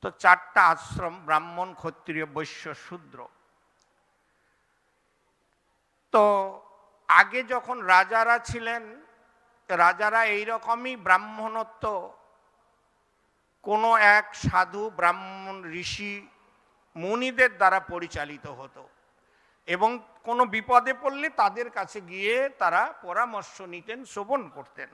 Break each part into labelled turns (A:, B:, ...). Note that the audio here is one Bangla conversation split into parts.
A: তো চারটা আশ্রম, ব্রাহ্মণ, ক্ষত্রিয়, বৈশ্য, শূদ্র। তো আগে যখন রাজারা ছিলেন, রাজারা এইরকমই ব্রাহ্মণত্ব। কোনো এক সাধু, ব্রাহ্মণ, ঋষি, মুনিদের দ্বারা পরিচালিত হতো। এবং কোনো বিপদে পড়লে তাদের কাছে গিয়ে তারা পরামর্শ নিতেন, শ্রবণ করতেন।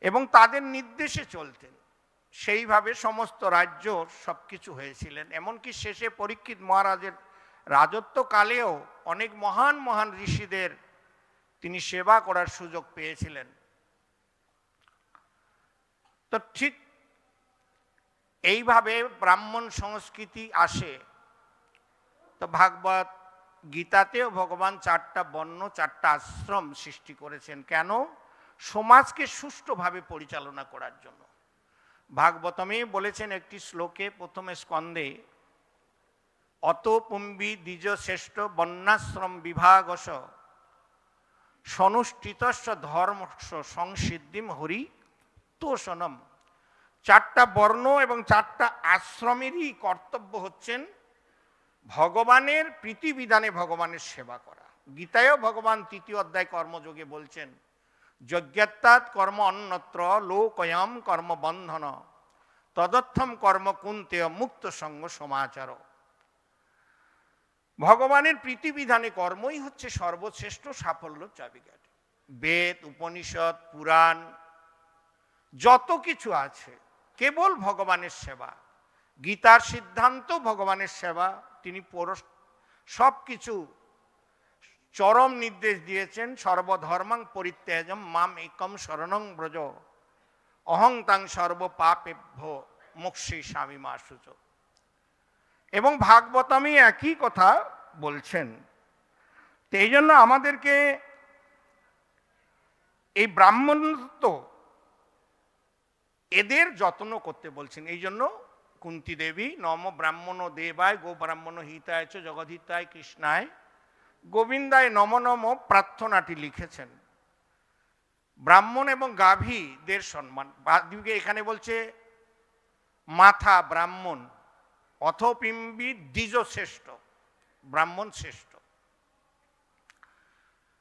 A: এবং তাদের নির্দেশে চলতেন। সেইভাবে সমস্ত রাজ্য সব কিছু হয়েছিলেন। এমনকি শেষে পরীক্ষিত মহারাজের রাজত্বকালেও অনেক মহান মহান ঋষিদের তিনি সেবা করার সুযোগ পেয়েছিলেন। তো ঠিক এইভাবে ব্রাহ্মণ সংস্কৃতি আসে। তো ভাগবত গীতাতেও ভগবান চারটা বর্ণ, চারটা আশ্রম সৃষ্টি করেছেন। কেন? সমাজকে সুষ্ঠুভাবে পরিচালনা করার জন্য। ভাগবতমে বলেছেন একটি শ্লোকে প্রথমে স্কন্ধে, অত পুম্বি দ্বিজ শ্রেষ্ঠ বন্যাশ্রম বিভাগস সনুষ্ঠিতস্ব ধর্মস্ব সংসিদ্ধিম হরি তোষণম। চারটা বর্ণ এবং চারটা আশ্রমেরই কর্তব্য হচ্ছেন ভগবানের প্রীতিবিধানে ভগবানের সেবা করা। গীতায়ও ভগবান তৃতীয় অধ্যায় কর্মযোগে বলছেন যজ্ঞাত্মাৎ কর্ম অন্যত্র, লোকয়ম কর্ম বন্ধন। তদর্থম কর্ম কুন্তেয় মুক্ত সঙ্গ সমাচার। ভগবানের প্রীতিবিধানে কর্মই হচ্ছে সর্বশ্রেষ্ঠ সাফল্য চাবিকাঠি। বেদ, উপনিষদ, পুরাণ, যত কিছু আছে, কেবল ভগবানের সেবা। গীতার সিদ্ধান্ত ভগবানের সেবা, তিনি পরশ সব কিছু চরম নির্দেশ দিয়েছেন, সর্বধর্মাং পরিত্যাজম মাম একম শরণং ব্রজ। অহং তাং সর্বপাপেভ্য মুক্ষী স্বামী মা সূচ। এবং ভাগবতমী একই কথা বলছেন। তো এই জন্য আমাদেরকে এই ব্রাহ্মণত্ব এদের যত্ন করতে বলছেন। এই জন্য কুন্তি দেবী, নম ব্রাহ্মণ দেবায়, গো ব্রাহ্মণ হিতায় চ কৃষ্ণায় গোবিন্দায় নম নম প্রার্থনাটি লিখেছেন। ব্রাহ্মণ এবং গাভীদের সম্মান। বাদিকে এখানে বলছে, মাথা ব্রাহ্মণ, অথপিম্বি দ্বিজ শ্রেষ্ঠ ব্রাহ্মণ শ্রেষ্ঠ।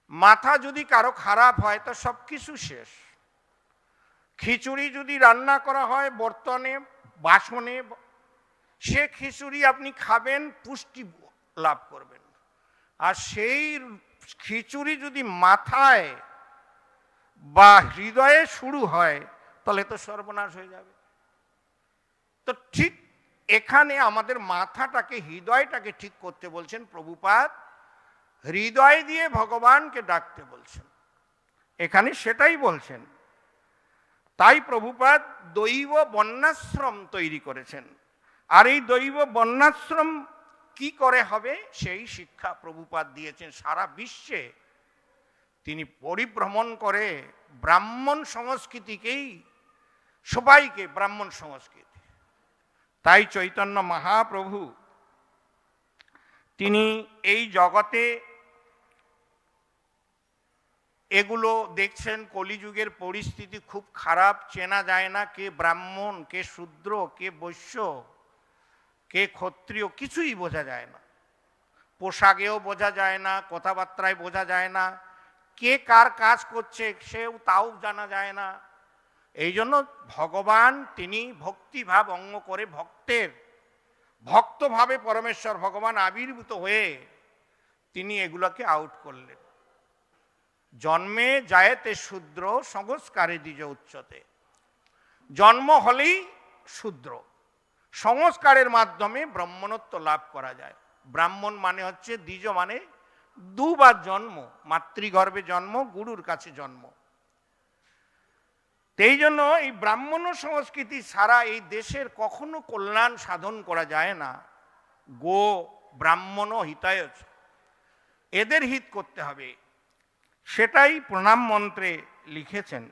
A: মাথা যদি কারও খারাপ হয়, তো সব কিছু শেষ। খিচুড়ি যদি রান্না করা হয়, বর্তনে, বাসনে, সে খিচুড়ি আপনি খাবেন, পুষ্টি লাভ করবেন। আর সেই খিচুড়ি যদি মাথায় বা হৃদয়ে শুরু হয়, তাহলে তো সর্বনাশ হয়ে যাবে। তো ঠিক এখানে আমাদের মাথাটাকে, হৃদয়টাকে ঠিক করতে বলছেন প্রভুপাত হৃদয় দিয়ে ভগবানকে ডাকতে বলছেন। এখানে সেটাই বলছেন। তাই প্রভুপাত দৈব বন্যাশ্রম তৈরি করেছেন। আর এই দৈব বন্যাশ্রম কি করে হবে? সেই শিক্ষা প্রভুপাত দিয়েছেন সারা বিশ্বে। তিনি পরিভ্রমণ করে ব্রাহ্মণ সংস্কৃতিকেই, সবাইকে ব্রাহ্মণ সংস্কৃতি। তাই চৈতন্য মহাপ্রভু, তিনি এই জগতে এগুলো দেখছেন, কলিযুগের পরিস্থিতি খুব খারাপ, চেনা যায় না কে ব্রাহ্মণ, কে শূদ্র, কে বৈশ্য। কে ক্ষত্রিয় কিছুই বোঝা যায় না। পোশাকেও বোঝা যায় না, কথাবার্তায় বোঝা যায় না, কে কার কাজ করছে সেও তাও জানা যায় না। এই জন্য ভগবান তিনি ভক্তিভাব অঙ্গ করে ভক্তের, ভক্তভাবে পরমেশ্বর ভগবান আবির্ভূত হয়ে তিনি এগুলোকে আউট করলেন। জন্মে যায়তে শূদ্র, সংস্কারে দ্বিজ উচ্চতে। জন্ম হলেই শূদ্র। সংস্কারের মাধ্যমে ব্রাহ্মণত্ব লাভ করা যায়। ব্রাহ্মণ মানে হচ্ছে দ্বিজ মানে দুবার জন্ম, মাতৃগর্ভে জন্ম, গুরুর কাছে জন্ম। এই জন্য এই ব্রাহ্মণ সংস্কৃতি ছাড়া এই দেশের কখনো কল্যাণ সাধন করা যায় না। গো ব্রাহ্মণ হিতায় এদের হিত করতে হবে। সেটাই প্রণাম মন্ত্রে লিখেছেন।